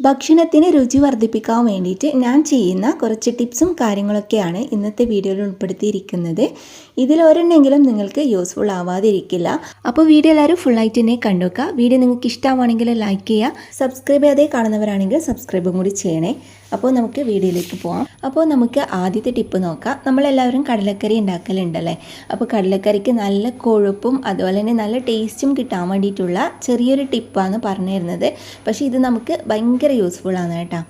ഭക്ഷണത്തിന് രുചി വർദ്ധിപ്പിക്കാൻ വേണ്ടിയിട്ട് ഞാൻ ചെയ്യുന്ന കുറച്ച് ടിപ്സും കാര്യങ്ങളൊക്കെയാണ് ഇന്നത്തെ വീഡിയോയിൽ ഉൾപ്പെടുത്തിയിരിക്കുന്നത്. ഇതിലൊരെണ്ണെങ്കിലും നിങ്ങൾക്ക് യൂസ്ഫുൾ ആവാതിരിക്കില്ല. അപ്പോൾ വീഡിയോ എല്ലാവരും ഫുള്ളായിട്ട് തന്നെ കണ്ടുവെക്കുക വീഡിയോ നിങ്ങൾക്ക് ഇഷ്ടമാണെങ്കിൽ ലൈക്ക് ചെയ്യുക. സബ്സ്ക്രൈബ് ചെയ്യാതെ കാണുന്നവരാണെങ്കിൽ സബ്സ്ക്രൈബും കൂടി ചെയ്യണേ. അപ്പോൾ നമുക്ക് വീഡിയോയിലേക്ക് പോവാം. അപ്പോൾ നമുക്ക് ആദ്യത്തെ ടിപ്പ് നോക്കാം. നമ്മളെല്ലാവരും കടലക്കറി ഉണ്ടാക്കലുണ്ടല്ലേ? അപ്പോൾ കടലക്കറിക്ക് നല്ല കൊഴുപ്പും അതുപോലെ തന്നെ നല്ല ടേസ്റ്റും കിട്ടാൻ വേണ്ടിയിട്ടുള്ള ചെറിയൊരു ടിപ്പാണ് പറഞ്ഞു തരുന്നത് പക്ഷേ ഇത് നമുക്ക് ഭയങ്കര യൂസ്ഫുൾ ആണ് കേട്ടോ.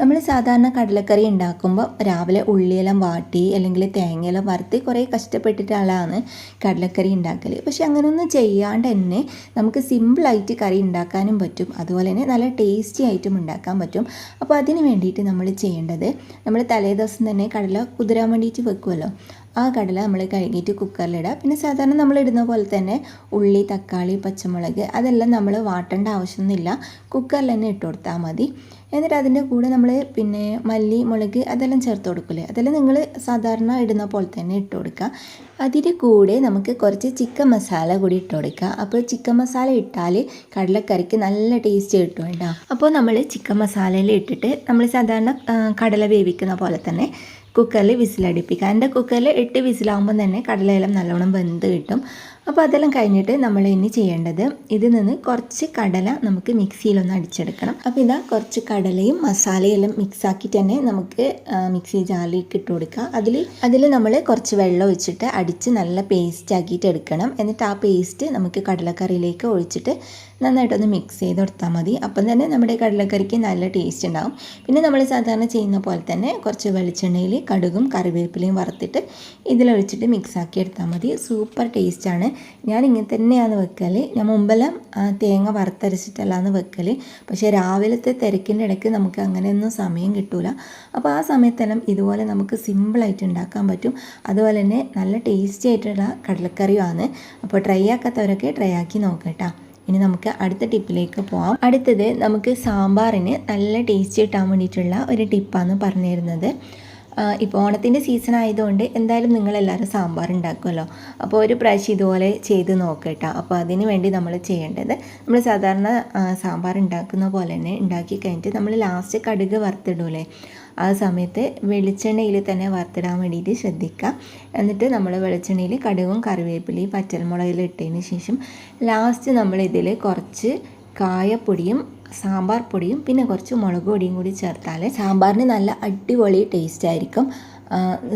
നമ്മൾ സാധാരണ കടലക്കറി ഉണ്ടാക്കുമ്പോൾ രാവിലെ ഉള്ളിയെല്ലാം വാട്ടി അല്ലെങ്കിൽ തേങ്ങയെല്ലാം വറുത്തി കുറേ കഷ്ടപ്പെട്ടിട്ടുള്ളതാണ് കടലക്കറി ഉണ്ടാക്കൽ പക്ഷെ അങ്ങനെയൊന്നും ചെയ്യാണ്ട് തന്നെ നമുക്ക് സിമ്പിളായിട്ട് കറി ഉണ്ടാക്കാനും പറ്റും. അതുപോലെ തന്നെ നല്ല ടേസ്റ്റി ആയിട്ടും ഉണ്ടാക്കാൻ പറ്റും. അപ്പോൾ അതിന് വേണ്ടിയിട്ട് നമ്മൾ ചെയ്യേണ്ടത് നമ്മൾ തലേ ദിവസം തന്നെ കടല കുതിരാൻ വേണ്ടിയിട്ട് വെക്കുമല്ലോ ആ കടല നമ്മൾ കഴുകിയിട്ട് കുക്കറിലിടുക പിന്നെ സാധാരണ നമ്മൾ ഇടുന്ന പോലെ തന്നെ ഉള്ളി തക്കാളി പച്ചമുളക് അതെല്ലാം നമ്മൾ വാട്ടേണ്ട ആവശ്യമൊന്നുമില്ല കുക്കറിൽ തന്നെ ഇട്ട് കൊടുത്താൽ മതി. എന്നിട്ട് അതിന്റെ കൂടെ നമ്മൾ പിന്നെ മല്ലി മുളക് അതെല്ലാം ചേർത്ത് കൊടുക്കില്ലേ അതെല്ലാം നിങ്ങൾ സാധാരണ ഇടുന്ന പോലെ തന്നെ ഇട്ട് കൊടുക്കുക അതിന്റെ കൂടെ നമുക്ക് കുറച്ച് ചിക്കൻ മസാല കൂടി ഇട്ട് കൊടുക്കുക അപ്പോൾ ചിക്കൻ മസാല ഇട്ടാൽ കടലക്കറിക്ക് നല്ല ടേസ്റ്റ് കിട്ടും കേട്ടോ. അപ്പോൾ നമ്മൾ ചിക്കൻ മസാലയിൽ ഇട്ടിട്ട് നമ്മൾ സാധാരണ കടല വേവിക്കുന്ന പോലെ തന്നെ കുക്കറിൽ വിസിലടിപ്പിക്കുക. എന്റെ കുക്കറിൽ എട്ട് വിസിലാകുമ്പോൾ തന്നെ കടലയെല്ലാം നല്ലോണം വെന്ത് കിട്ടും. അപ്പോൾ അതെല്ലാം കഴിഞ്ഞിട്ട് നമ്മൾ ഇനി ചെയ്യേണ്ടത് ഇതിൽ നിന്ന് കുറച്ച് കടല നമുക്ക് മിക്സിയിലൊന്ന് അടിച്ചെടുക്കണം. അപ്പോൾ ഇതാ കുറച്ച് കടലയും മസാലയും എല്ലാം മിക്സ് ആക്കിയിട്ട് തന്നെ നമുക്ക് മിക്സി ജാറിലേക്ക് ഇട്ട് കൊടുക്കുക അതിൽ അതിൽ നമ്മൾ കുറച്ച് വെള്ളം ഒഴിച്ചിട്ട് അടിച്ച് നല്ല പേസ്റ്റ് ആക്കിയിട്ട് എടുക്കണം. എന്നിട്ട് ആ പേസ്റ്റ് നമുക്ക് കടലക്കറിയിലേക്ക് ഒഴിച്ചിട്ട് നന്നായിട്ടൊന്ന് മിക്സ് ചെയ്ത് കൊടുത്താൽ മതി. അപ്പം തന്നെ നമ്മുടെ കടലക്കറിക്ക് നല്ല ടേസ്റ്റ് ഉണ്ടാകും പിന്നെ നമ്മൾ സാധാരണ ചെയ്യുന്ന പോലെ തന്നെ കുറച്ച് വെളിച്ചെണ്ണയിൽ കടുകും കറിവേപ്പിലയും വറുത്തിട്ട് ഇതിലൊഴിച്ചിട്ട് മിക്സാക്കി എടുത്താൽ മതി. സൂപ്പർ ടേസ്റ്റാണ് ഞാൻ ഇങ്ങനെ തന്നെയാണ് വെക്കൽ ഞാൻ മുമ്പെല്ലാം തേങ്ങ വറുത്തരച്ചിട്ടല്ലാന്ന് വെക്കൽ പക്ഷേ രാവിലത്തെ തിരക്കിന്റെ ഇടയ്ക്ക് നമുക്ക് അങ്ങനെയൊന്നും സമയം കിട്ടൂല. അപ്പോൾ ആ സമയത്തെല്ലാം ഇതുപോലെ നമുക്ക് സിമ്പിളായിട്ട് ഉണ്ടാക്കാൻ പറ്റും. അതുപോലെ തന്നെ നല്ല ടേസ്റ്റി ആയിട്ടുള്ള കടലക്കറിയുമാണ്. അപ്പോൾ ട്രൈ ആക്കാത്തവരൊക്കെ ട്രൈ ആക്കി നോക്കട്ടോ ഇനി നമുക്ക് അടുത്ത ടിപ്പിലേക്ക് പോവാം. അടുത്തത് നമുക്ക് സാമ്പാറിന് നല്ല ടേസ്റ്റ് കിട്ടാൻ വേണ്ടിയിട്ടുള്ള ഒരു ടിപ്പാണ് പറഞ്ഞു തരുന്നത് ഇപ്പോൾ ഓണത്തിന്റെ സീസൺ ആയതുകൊണ്ട് എന്തായാലും നിങ്ങളെല്ലാവരും സാമ്പാർ ഉണ്ടാക്കുമല്ലോ. അപ്പോൾ ഒരു പ്രാവശ്യം ഇതുപോലെ ചെയ്ത് നോക്കട്ടോ. അപ്പോൾ അതിന് വേണ്ടി നമ്മൾ ചെയ്യേണ്ടത് നമ്മൾ സാധാരണ സാമ്പാർ ഉണ്ടാക്കുന്ന പോലെ തന്നെ ഉണ്ടാക്കി കഴിഞ്ഞിട്ട് നമ്മൾ ലാസ്റ്റ് കടുക് വറുത്തിടൂലേ? ആ സമയത്ത് വെളിച്ചെണ്ണയിൽ തന്നെ വറുത്തിടാൻ വേണ്ടിയിട്ട് ശ്രദ്ധിക്കുക. എന്നിട്ട് നമ്മൾ വെളിച്ചെണ്ണയിൽ കടുകും കറിവേപ്പിലയും പച്ചമുളകിലും ഇട്ടതിന് ശേഷം ലാസ്റ്റ് നമ്മൾ കുറച്ച് കായപ്പൊടിയും സാമ്പാർ പൊടിയും പിന്നെ കുറച്ച് മുളക് പൊടിയും കൂടി ചേർത്താൽ സാമ്പാറിന് നല്ല അടിപൊളി ടേസ്റ്റ് ആയിരിക്കും.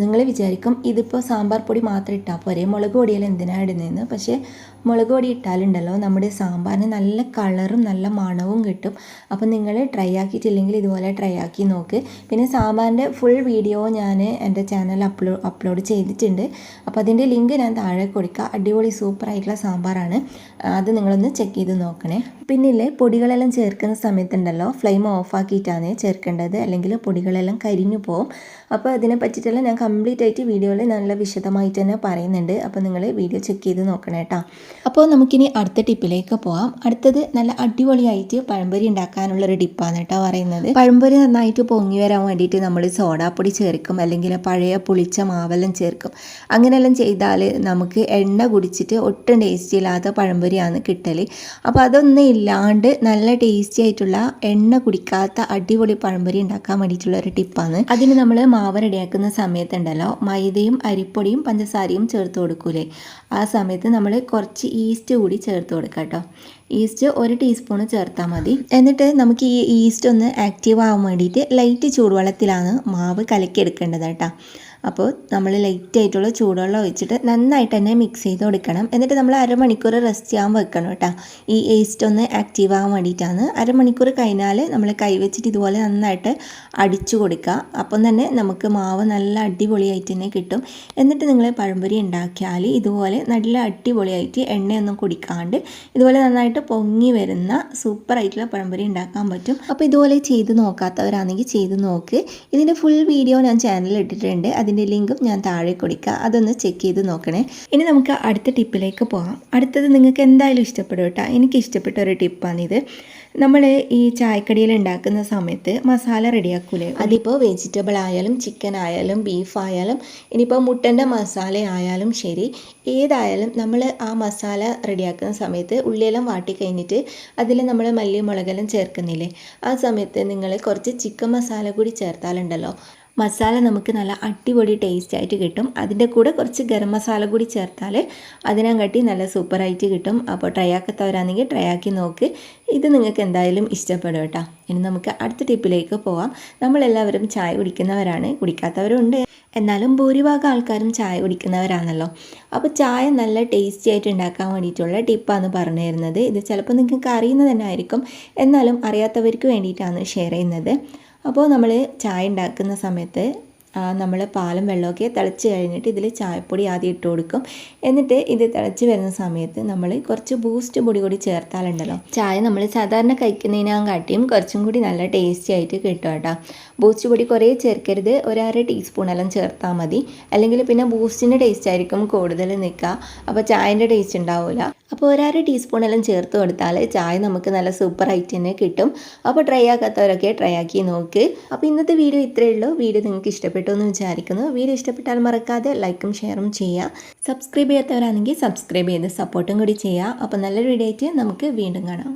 നിങ്ങൾ വിചാരിക്കും ഇതിപ്പോൾ സാമ്പാർ പൊടി മാത്രം ഇട്ടാൽ പോരെ? മുളക് പൊടിയെല്ലാം എന്തിനാണ് ഇടുന്നതെന്ന് പക്ഷേ മുളക് പൊടി ഇട്ടാലുണ്ടല്ലോ നമ്മുടെ സാമ്പാറിന് നല്ല കളറും നല്ല മണവും കിട്ടും. അപ്പോൾ നിങ്ങൾ ട്രൈ ആക്കിയിട്ടില്ലെങ്കിൽ ഇതുപോലെ ട്രൈ ആക്കി നോക്ക്. പിന്നെ സാമ്പാറിന്റെ ഫുൾ വീഡിയോ ഞാൻ എന്റെ ചാനൽ അപ്ലോ അപ്ലോഡ് ചെയ്തിട്ടുണ്ട്. അപ്പോൾ അതിന്റെ ലിങ്ക് ഞാൻ താഴെ കൊടുക്കുക അടിപൊളി സൂപ്പർ ആയിട്ടുള്ള സാമ്പാറാണ്. അത് നിങ്ങളൊന്ന് ചെക്ക് ചെയ്ത് നോക്കണേ. പിന്നില്ലേ പൊടികളെല്ലാം ചേർക്കുന്ന സമയത്തുണ്ടല്ലോ ഫ്ലെയിം ഓഫ് ആക്കിയിട്ടാണ് ചേർക്കേണ്ടത്. അല്ലെങ്കിൽ പൊടികളെല്ലാം കരിഞ്ഞു പോകും അപ്പോൾ അതിനെ പറ്റിയിട്ടെല്ലാം ഞാൻ കംപ്ലീറ്റ് ആയിട്ട് വീഡിയോയിൽ നല്ല വിശദമായിട്ട് തന്നെ പറയുന്നുണ്ട്. അപ്പോൾ നിങ്ങൾ വീഡിയോ ചെക്ക് ചെയ്ത് നോക്കണം കേട്ടോ അപ്പോൾ നമുക്കിനി അടുത്ത ടിപ്പിലേക്ക് പോകാം അടുത്തത് നല്ല അടിപൊളിയായിട്ട് പഴംപൊരി ഉണ്ടാക്കാനുള്ള ഒരു ടിപ്പാണ് കേട്ടോ പറയുന്നത്. പഴംപൊരി നന്നായിട്ട് പൊങ്ങി വരാൻ വേണ്ടിയിട്ട് നമ്മൾ സോഡാപ്പൊടി ചേർക്കും അല്ലെങ്കിൽ പഴയ പുളിച്ച മാവെല്ലാം ചേർക്കും. അങ്ങനെയെല്ലാം ചെയ്താൽ നമുക്ക് എണ്ണ കുടിച്ചിട്ട് ഒട്ടും ടേസ്റ്റി ഇല്ലാത്ത പഴംപൊരിയാണ് കിട്ടൽ അപ്പോൾ അതൊന്നും ഇല്ലാണ്ട് നല്ല ടേസ്റ്റി ആയിട്ടുള്ള എണ്ണ കുടിക്കാത്ത അടിപൊളി പഴംപൊരി ഉണ്ടാക്കാൻ വേണ്ടിയിട്ടുള്ള ഒരു ടിപ്പാണ്. അതിന് നമ്മൾ മാവ് റെഡിയാക്കുന്ന സമയത്തുണ്ടല്ലോ മൈദയും അരിപ്പൊടിയും പഞ്ചസാരയും ചേർത്ത് കൊടുക്കൂലേ? ആ സമയത്ത് നമ്മൾ കുറച്ച് ഈസ്റ്റ് കൂടി ചേർത്ത് കൊടുക്കാം കേട്ടോ. ഈസ്റ്റ് ഒരു ടീസ്പൂൺ ചേർത്താൽ മതി. എന്നിട്ട് നമുക്ക് ഈ ഈസ്റ്റ് ഒന്ന് ആക്റ്റീവ് ആവാൻ വേണ്ടിയിട്ട് ലൈറ്റ് ചൂടുവെള്ളത്തിലാണ് മാവ് കലക്കിയെടുക്കേണ്ടത് കേട്ടോ. അപ്പോൾ നമ്മൾ ലൈറ്റ് ആയിട്ടുള്ള ചൂടുവെള്ളം ഒഴിച്ചിട്ട് നന്നായിട്ട് തന്നെ മിക്സ് ചെയ്ത് കൊടുക്കണം. എന്നിട്ട് നമ്മൾ അരമണിക്കൂർ റെസ്റ്റ് ചെയ്യാൻ വെക്കണം കേട്ടോ. ഈ ഏസ്റ്റ് ഒന്ന് ആക്റ്റീവ് ആവാൻ വേണ്ടിയിട്ടാണ്. അരമണിക്കൂർ കഴിഞ്ഞാൽ നമ്മൾ കൈവച്ചിട്ട് ഇതുപോലെ നന്നായിട്ട് അടിച്ചു കൊടുക്കുക. അപ്പം തന്നെ നമുക്ക് മാവ് നല്ല അടിപൊളിയായിട്ട് തന്നെ കിട്ടും. എന്നിട്ട് നിങ്ങൾ പഴംപൊരി ഉണ്ടാക്കിയാൽ ഇതുപോലെ നല്ല അടിപൊളിയായിട്ട് എണ്ണയൊന്നും കുടിക്കാണ്ട് ഇതുപോലെ നന്നായിട്ട് പൊങ്ങി വരുന്ന സൂപ്പർ ആയിട്ടുള്ള പഴംപൊരി ഉണ്ടാക്കാൻ പറ്റും. അപ്പോൾ ഇതുപോലെ ചെയ്ത് നോക്കാത്തവരാണെങ്കിൽ ചെയ്ത് നോക്ക്. ഇതിന്റെ ഫുൾ വീഡിയോ ഞാൻ ചാനലിൽ ഇട്ടിട്ടുണ്ട്. അതിന്റെ അതിന്റെ ലിങ്കും ഞാൻ താഴെ കൊടുക്കുക അതൊന്ന് ചെക്ക് ചെയ്ത് നോക്കണേ. ഇനി നമുക്ക് അടുത്ത ടിപ്പിലേക്ക് പോകാം അടുത്തത് നിങ്ങൾക്ക് എന്തായാലും ഇഷ്ടപ്പെടും കേട്ടോ. എനിക്ക് ഇഷ്ടപ്പെട്ട ഒരു ടിപ്പാണിത്. നമ്മൾ ഈ ചായക്കടിയിൽ ഉണ്ടാക്കുന്ന സമയത്ത് മസാല റെഡിയാക്കൂലേ? അതിപ്പോൾ വെജിറ്റബിൾ ആയാലും ചിക്കൻ ആയാലും ബീഫ് ആയാലും ഇനിയിപ്പോൾ മുട്ടന്റെ മസാല ആയാലും ശരി ഏതായാലും നമ്മൾ ആ മസാല റെഡിയാക്കുന്ന സമയത്ത് ഉള്ളിയെല്ലാം വാട്ടി കഴിഞ്ഞിട്ട് അതിൽ നമ്മൾ മല്ലി മുളകെല്ലാം ചേർക്കുന്നില്ലേ? ആ സമയത്ത് നിങ്ങൾ കുറച്ച് ചിക്കൻ മസാല കൂടി ചേർത്താലുണ്ടല്ലോ. മസാല നമുക്ക് നല്ല അടിപൊളി ടേസ്റ്റ് ആയിട്ട് കിട്ടും. അതിന്റെ കൂടെ കുറച്ച് ഗരം മസാല കൂടി ചേർത്താൽ അതിനങ്ങട്ടി നല്ല സൂപ്പറായിട്ട് കിട്ടും. അപ്പോൾ ട്രൈ ആക്കാത്തവരാണെങ്കിൽ ട്രൈ ആക്കി നോക്ക്. ഇത് നിങ്ങൾക്ക് എന്തായാലും ഇഷ്ടപ്പെടും കേട്ടോ. ഇനി നമുക്ക് അടുത്ത ടിപ്പിലേക്ക് പോവാം. നമ്മളെല്ലാവരും ചായ കുടിക്കുന്നവരാണ്. കുടിക്കാത്തവരുണ്ട്. എന്നാലും ഭൂരിഭാഗം ആൾക്കാരും ചായ കുടിക്കുന്നവരാണല്ലോ. അപ്പോൾ ചായ നല്ല ടേസ്റ്റി ആയിട്ട് ഉണ്ടാക്കാൻ വേണ്ടിയിട്ടുള്ള ടിപ്പാണ് പറഞ്ഞു തരുന്നത്. ഇത് ചിലപ്പോൾ നിങ്ങൾക്ക് അറിയുന്നത് തന്നെ ആയിരിക്കും. എന്നാലും അറിയാത്തവർക്ക് വേണ്ടിയിട്ടാണ് ഷെയർ ചെയ്യുന്നത്. അപ്പോൾ നമ്മൾ ചായ ഉണ്ടാക്കുന്ന സമയത്ത് നമ്മൾ പാലും വെള്ളമൊക്കെ തിളച്ച് കഴിഞ്ഞിട്ട് ഇതിൽ ചായപ്പൊടി ആദ്യം ഇട്ട് കൊടുക്കും. എന്നിട്ട് ഇത് തിളച്ച് വരുന്ന സമയത്ത് നമ്മൾ കുറച്ച് ബൂസ്റ്റ് പൊടി കൂടി ചേർത്താലുണ്ടല്ലോ. ചായ നമ്മൾ സാധാരണ കഴിക്കുന്നതിനാകാട്ടിയും കുറച്ചും കൂടി നല്ല ടേസ്റ്റി ആയിട്ട് കിട്ടും കേട്ടോ. ബൂസ്റ്റ് പൊടി കുറേ ചേർക്കരുത്. ഒരര ടീസ്പൂണെല്ലാം ചേർത്താൽ മതി. അല്ലെങ്കിൽ പിന്നെ ബൂസ്റ്റിന്റെ ടേസ്റ്റ് ആയിരിക്കും കൂടുതൽ നിൽക്കുക. അപ്പോൾ ചായന്റെ ടേസ്റ്റ് ഉണ്ടാവില്ല അപ്പോൾ ഒരര ടീസ്പൂണെല്ലാം ചേർത്ത് കൊടുത്താൽ ചായ നമുക്ക് നല്ല സൂപ്പർ ആയിട്ട് തന്നെ കിട്ടും. അപ്പോൾ ട്രൈ ആക്കാത്തവരൊക്കെ ട്രൈ ആക്കി നോക്ക്. അപ്പോൾ ഇന്നത്തെ വീഡിയോ ഇത്രയേ ഉള്ളൂ. വീഡിയോ നിങ്ങൾക്ക് ഇഷ്ടപ്പെട്ടു എന്ന് വിചാരിക്കുന്നു. വീഡിയോ ഇഷ്ടപ്പെട്ടാൽ മറക്കാതെ ലൈക്കും ഷെയറും ചെയ്യുക. സബ്സ്ക്രൈബ് ചെയ്യാത്തവരാണെങ്കിൽ സബ്സ്ക്രൈബ് ചെയ്ത് സപ്പോർട്ടും കൂടി ചെയ്യുക. അപ്പോൾ നല്ലൊരു വീഡിയോ ആയിട്ട് നമുക്ക് വീണ്ടും കാണാം.